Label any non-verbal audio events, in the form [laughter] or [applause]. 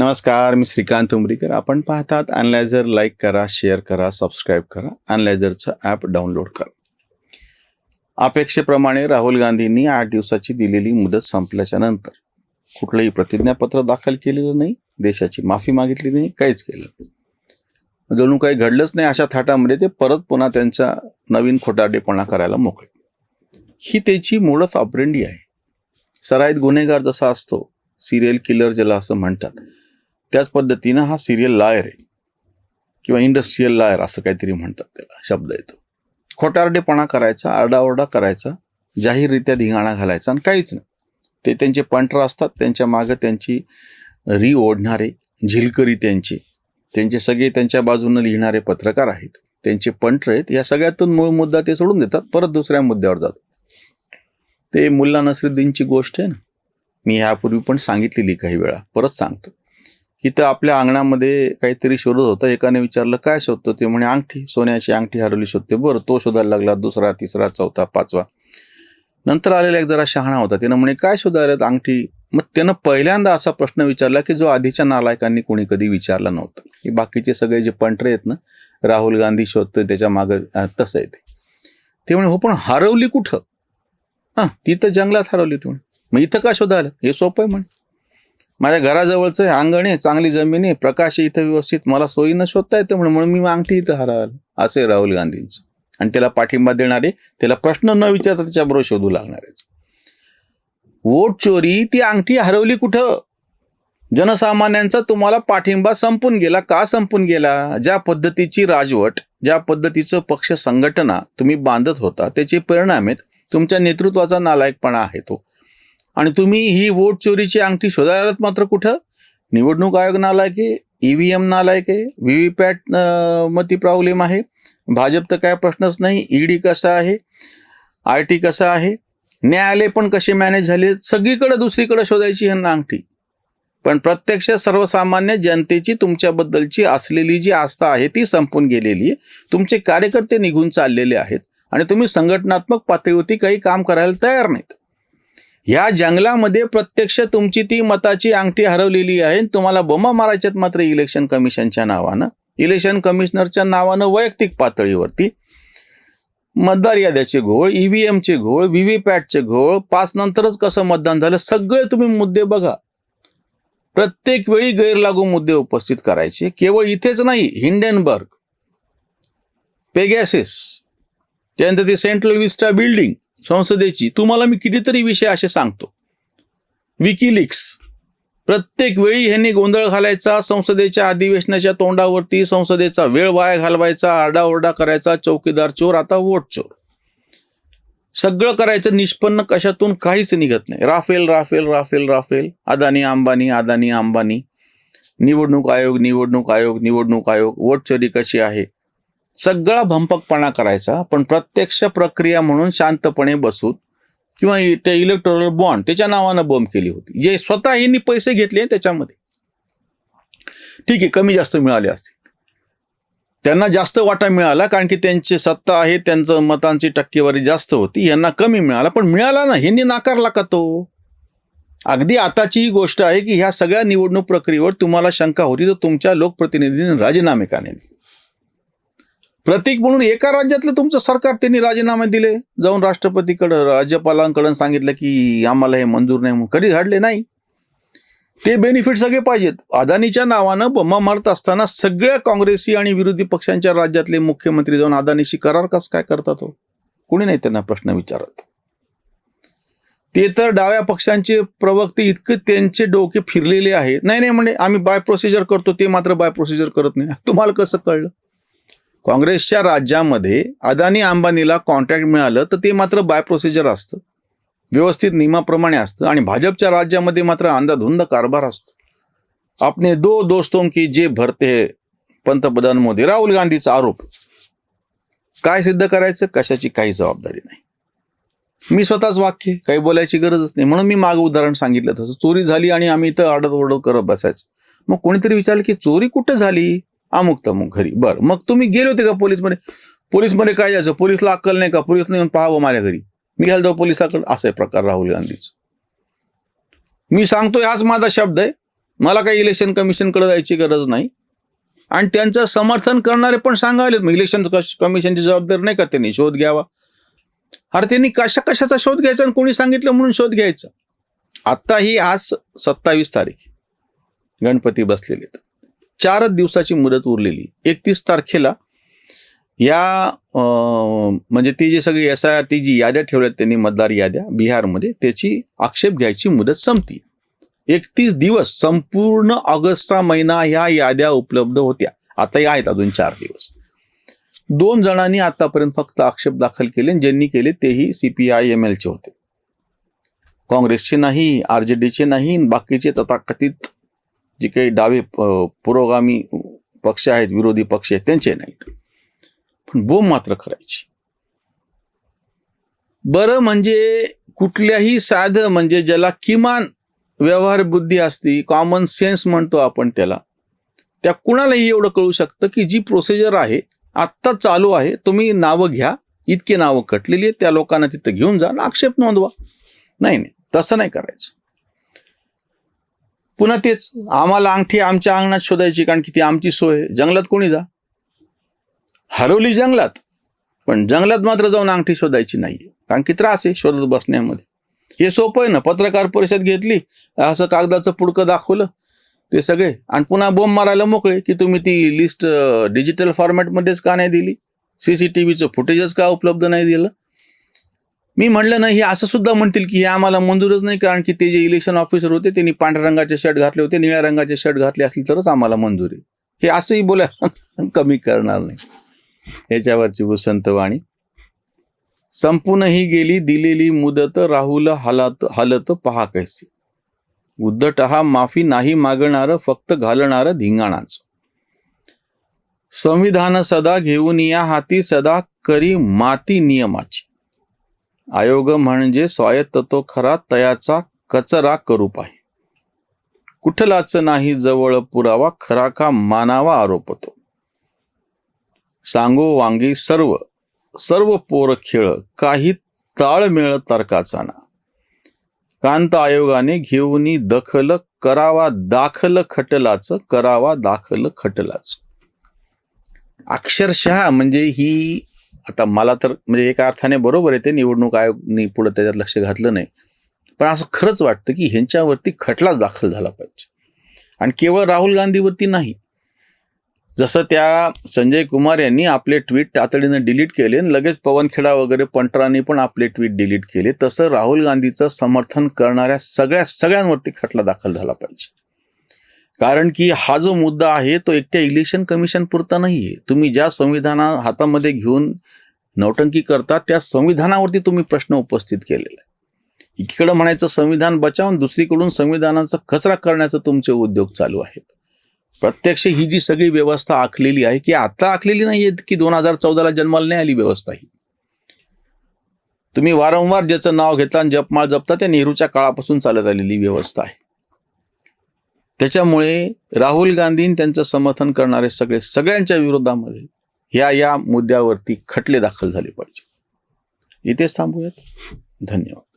नमस्कार मी श्रीकांत उमरीकर. आपण पाहतात अनलायझर लाईक करा शेअर करा सबस्क्राईब करा. अनलायझरचं ॲप डाउनलोड करा. अपेक्षेप्रमाणे राहुल गांधींनी आठ दिवसाची दिलेली मुदत संपल्याच्या नंतर कुठलंही प्रतिज्ञापत्र दाखल केलेलं नाही देशाची माफी मागितली नाही काहीच केलं जणू काही घडलंच नाही अशा थाटामध्ये ते परत पुन्हा त्यांचा नवीन खोटारडेपणा करायला मोकळे. ही त्याची मूळच ऑपरेंडी आहे. सराईत गुन्हेगार जसा असतो सिरियल किलर ज्याला असं म्हणतात त्याच पद्धतीनं हा सिरियल लायर आहे. किंवा इंडस्ट्रीयल लायर असं काहीतरी म्हणतात त्याला शब्द येतो. खोटारडेपणा करायचा आरडाओरडा करायचा जाहीररित्या धिंगाणा घालायचा आणि काहीच नाही. ते त्यांचे पंटर असतात त्यांच्या मागं त्यांची री ओढणारे झिलकरी त्यांचे. त्यांचे सगळे त्यांच्या बाजूनं लिहिणारे पत्रकार आहेत. त्यांचे पंटर आहेत या सगळ्यातून मूळ मुद्दा ते सोडून देतात परत दुसऱ्या मुद्द्यावर जातात. ते मुल्ला नसरुद्दीनची गोष्ट आहे ना. मी ह्यापूर्वी पण सांगितलेली काही वेळा परत सांगतो. इथं आपल्या अंगणामध्ये काहीतरी शोधत होतं. एकाने विचारलं काय शोधतो? ते म्हणे अंगठी. सोन्याची अंगठी हरवली शोधते. बरं तो शोधायला लागला दुसरा तिसरा चौथा पाचवा. नंतर आलेला एक जरा शहाणा होता. त्यानं म्हणे काय शोधायला अंगठी? मग त्यानं पहिल्यांदा असा प्रश्न विचारला की जो आधीच्या नालायकांनी कोणी कधी विचारला नव्हता. बाकीचे सगळे जे पंटरे आहेत ना राहुल गांधी शोधतोय त्याच्या मागं तसं आहे ते. ते म्हणे हो पण हरवली कुठं? हां ती तर जंगलात हरवली तुम्ही मग इथं का शोधायला? हे सोपं आहे म्हणे. माझ्या घराजवळचं अंगण आहे चांगली जमीन आहे प्रकाश आहे इथं व्यवस्थित मला सोयीनं शोधता येतं म्हणून मी अंगठी इथं हराल असे राहुल गांधींचं. आणि त्याला पाठिंबा देणारे त्याला प्रश्न न विचारता त्याच्याबरोबर शोधू लागणारे वोट चोरी ती अंगठी हरवली कुठं? जनसामान्यांचा तुम्हाला पाठिंबा संपून गेला का संपून गेला? ज्या पद्धतीची राजवट ज्या पद्धतीचं पक्ष संघटना तुम्ही बांधत होता त्याचे परिणाम आहेत. तुमच्या नेतृत्वाचा नालायकपणा आहे तो. आणि तुम्ही ही वोट चोरीची अंगठी शोधायला मात्र कुठं? निवडणूक आयोग नालायक आहे ईव्हीएम नालायक आहे व्हीव्हीपॅट मती प्रॉब्लेम आहे. भाजप तर काय प्रश्नच नाही. ईडी कसा आहे? आय टी कसा आहे? न्यायालय पण कसे मॅनेज झाले? सगळीकडे दुसरीकडे शोधायची ह्यांना अंगठी. पण प्रत्यक्ष सर्वसामान्य जनतेची तुमच्याबद्दलची असलेली जी आस्था आहे ती संपून गेलेली आहे. तुमचे कार्यकर्ते निघून चाललेले आहेत. आणि तुम्ही संघटनात्मक पातळीवरती काही काम करायला तयार नाहीत. ह्या जंगलामध्ये प्रत्यक्ष तुमची ती मताची अंगठी हरवलेली आहे तुम्हाला बोमा मारायच्यात मात्र इलेक्शन कमिशनच्या नावानं इलेक्शन कमिशनरच्या नावानं वैयक्तिक पातळीवरती मतदार याद्याचे घोळ ईव्हीएमचे घोळ व्हीव्हीपॅटचे घोळ पाच नंतरच कसं मतदान झालं सगळे तुम्ही मुद्दे बघा. प्रत्येक वेळी गैरलागू मुद्दे उपस्थित करायचे. केवळ इथेच नाही हिंडेनबर्ग पेगॅसिस त्यानंतर ती सेंट्रल विस्टा बिल्डिंग संसदेची तुम्हाला मी कितीतरी विषय असे सांगतो. विकिलिक्स प्रत्येक वेळी ह्यांनी गोंधळ घालायचा संसदेच्या अधिवेशनाच्या तोंडावरती संसदेचा वेळ वाया घालवायचा आरडाओरडा करायचा चौकीदार चोर आता वोट चोर. सगळं करायचं निष्पन्न कशातून काहीच निघत नाही. Rafale Rafale Rafale Rafale. Adani Ambani Adani Ambani. निवडणूक आयोग निवडणूक आयोग निवडणूक आयोग. वोट चोरी कशी आहे? सगळा भंपकपणा करायचा पण प्रत्यक्ष प्रक्रिया म्हणून शांतपणे बसून किंवा त्या ते इलेक्ट्रॉनिक बॉन्ड त्याच्या नावानं बॉम्ब केली होती. जे स्वतः यांनी पैसे घेतले त्याच्यामध्ये. ठीक आहे कमी जास्त मिळाले असतील. त्यांना जास्त वाटा मिळाला कारण की त्यांची सत्ता आहे त्यांचं मतांची टक्केवारी जास्त होती यांना कमी मिळाला पण मिळाला ना ह्यांनी नाकारला का तो अगदी आताची ही गोष्ट आहे की ह्या सगळ्या निवडणूक प्रक्रियेवर तुम्हाला शंका होती तर तुमच्या लोकप्रतिनिधींनी राजीनामे का नाही प्रतीक म्हणून एका राज्यातलं तुमचं सरकार त्यांनी राजीनामे दिले. जाऊन राष्ट्रपतीकडं राज्यपालांकडून सांगितलं की आम्हाला हे मंजूर नाही म्हणून. कधी घडले नाही. ते बेनिफिट सगळे पाहिजेत. अदानीच्या नावानं बम्मा मारत असताना सगळ्या काँग्रेसी आणि विरोधी पक्षांच्या राज्यातले मुख्यमंत्री जाऊन अदानीशी करार कस काय करतात हो? कोणी नाही त्यांना प्रश्न विचारत. ते तर डाव्या पक्षांचे प्रवक्ते इतके त्यांचे डोके फिरलेले आहेत नाही नाही म्हणजे आम्ही बाय प्रोसिजर करतो ते मात्र बाय प्रोसिजर करत नाही. तुम्हाला कसं कळलं? काँग्रेसच्या राज्यामध्ये अदानी अंबानीला कॉन्ट्रॅक्ट मिळालं तर ते मात्र बाय प्रोसिजर असतं. व्यवस्थित नियमाप्रमाणे असतं आणि भाजपच्या राज्यामध्ये मात्र अंधाधुंद कारभार असतो. आपने दो दोस्तों की जे भरते पंतप्रधान मोदी. राहुल गांधीचा आरोप. काय सिद्ध करायचं? कशाची काही जबाबदारी नाही. मी स्वतःच वाक्य काही बोलायची गरजच नाही. म्हणून मी मागं उदाहरण सांगितलं. तसं चोरी झाली आणि आम्ही इथं आडत ओरडत करत बसायचं. मग कोणीतरी विचारलं की चोरी कुठं झाली? अमुक तमुक घरी. बरं. मग तुम्ही गेले होते का पोलीसमध्ये? पोलीसमध्ये काय जायचं? पोलीसला अक्कल नाही का? पोलीसने येऊन पाहावं माझ्या घरी. मी घ्यायला जाऊ पोलिसाकडे. असा आहे प्रकार राहुल गांधीचा. मी सांगतोय हाच माझा शब्द आहे. मला काही इलेक्शन कमिशनकडे जायची गरज नाही. आणि त्यांचं समर्थन करणारे पण सांगायले मग इलेक्शन कमिशनची जबाबदारी नाही का त्यांनी? शोध घ्यावा. अरे त्यांनी कशा कशाचा शोध घ्यायचा आणि कोणी सांगितलं म्हणून शोध घ्यायचा? आत्ताही आज सत्तावीस तारीख. गणपती बसलेले आहेत. चारच दिवसाची मुदत उरलेली. एकतीस तारखेला या अं, म्हणजे ती जी सगळी एस आय आर टी जी याद्या ठेवल्यात त्यांनी मतदार याद्या बिहारमध्ये त्याची आक्षेप घ्यायची मुदत संपती. एकतीस दिवस संपूर्ण ऑगस्टचा महिना ह्या याद्या उपलब्ध होत्या. आताही आहेत अजून चार दिवस. दोन जणांनी आतापर्यंत फक्त आक्षेप दाखल केले ज्यांनी केले तेही सीपीआय एम एलचे होते. काँग्रेसचे नाही आर जे डीचे नाही बाकीचे तथाकथित जे काही डावे पुरोगामी पक्ष आहेत विरोधी पक्ष आहेत त्यांचे नाहीत. पण बोंब मात्र करायची बरं म्हणजे कुठल्याही साधं म्हणजे ज्याला किमान व्यवहार बुद्धी असती कॉमन सेन्स म्हणतो आपण त्याला त्या कुणालाही एवढं कळू शकतं की जी प्रोसिजर आहे आत्ता चालू आहे तुम्ही नावं घ्या इतके नावं कटलेली आहेत त्या लोकांना तिथं घेऊन जा आक्षेप नोंदवा. नाही नाही तसं नाही करायचं. पुन्हा तेच आम्हाला अंगठी आमच्या अंगणात शोधायची कारण की ती आमची सोय जंगलात कोणी जा? हरवली जंगलात. पण जंगलात मात्र जाऊन अंगठी शोधायची नाहीये. कारण की त्रास आहे शोधत बसण्यामध्ये. हे सोपं आहे ना? पत्रकार परिषद घेतली असं कागदाचं पुडकं दाखवलं ते सगळे. आणि पुन्हा बोंब मारायला मोकळे की तुम्ही ती लिस्ट डिजिटल फॉर्मॅटमध्येच का नाही दिली? सी सी टी व्हीचं फुटेजच का उपलब्ध नाही दिलं? मी म्हणलं नाही हे असं सुद्धा म्हणतील की हे आम्हाला मंजूरच नाही कारण की ते जे इलेक्शन ऑफिसर होते त्यांनी पांढऱ्या रंगाचे शर्ट घातले होते निळ्या रंगाचे शर्ट घातले असतील तरच आम्हाला मंजूर आहे. हे असंही बोलायला [laughs] कमी करणार नाही. याच्यावरची वसंतवाणी संपून ही गेली दिलेली मुदत राहुल हालात हालत पहा कैसे. उद्धट हा माफी नाही मागणार फक्त घालणार धिंगाणाच. संविधान सदा घेऊन या हाती सदा करी माती नियमाची. आयोग म्हणजे स्वायत्त तो खरा तयाचा कचरा करूप आहे. कुठलाच नाही जवळ पुरावा खरा का मानावा आरोपतो सांगो वांगी सर्व सर्व पोर खेळ काही ताळमेळ तर्काचा ना. कांत आयोगाने घेऊन दखल करावा दाखल खटलाच करावा दाखल खटलाच. अक्षरशः म्हणजे ही आता मला तर म्हणजे एका अर्थाने बरोबर आहे ते निवडणूक आयोगनी पुढे त्याच्यात लक्ष घातलं नाही. पण असं खरंच वाटतं की ह्यांच्यावरती खटलाच दाखल झाला पाहिजे. आणि केवळ राहुल गांधीवरती नाही. जसं त्या संजय कुमार यांनी आपले ट्विट तातडीनं डिलीट केले आणि लगेच पवनखेडा वगैरे पंटरांनी पण आपले ट्विट डिलीट केले. तसं राहुल गांधीचं समर्थन करणाऱ्या सगळ्या सगळ्यांवरती खटला दाखल झाला पाहिजे. कारण की हा जो मुद्दा आहे तो एकट्या इलेक्शन कमिशन पुरता नाही आहे तुम्ही ज्या संविधाना हातामध्ये घेऊन नौटंकी करता त्या संविधानावरती तुम्ही प्रश्न उपस्थित केलेला आहे. एकीकडं म्हणायचं संविधान बचावून दुसरीकडून संविधानाचा कचरा करण्याचा तुमचे उद्योग चालू आहेत. प्रत्यक्ष ही जी सगळी व्यवस्था आखलेली आहे की आता आखलेली नाही आहे की दोन हजार चौदाला जन्माला नाही आली व्यवस्था ही? तुम्ही वारंवार ज्याचं नाव घेता आणि जपमाळ जपता त्या नेहरूच्या काळापासून चालत आलेली व्यवस्था आहे. त्याच्यामुळे राहुल गांधी त्यांचं समर्थन करणारे सगळे सगळ्यांच्या विरोधामध्ये या या मुद्द्यावरती खटले दाखल झाले पाहिजे. इथेच थांबूयात. धन्यवाद.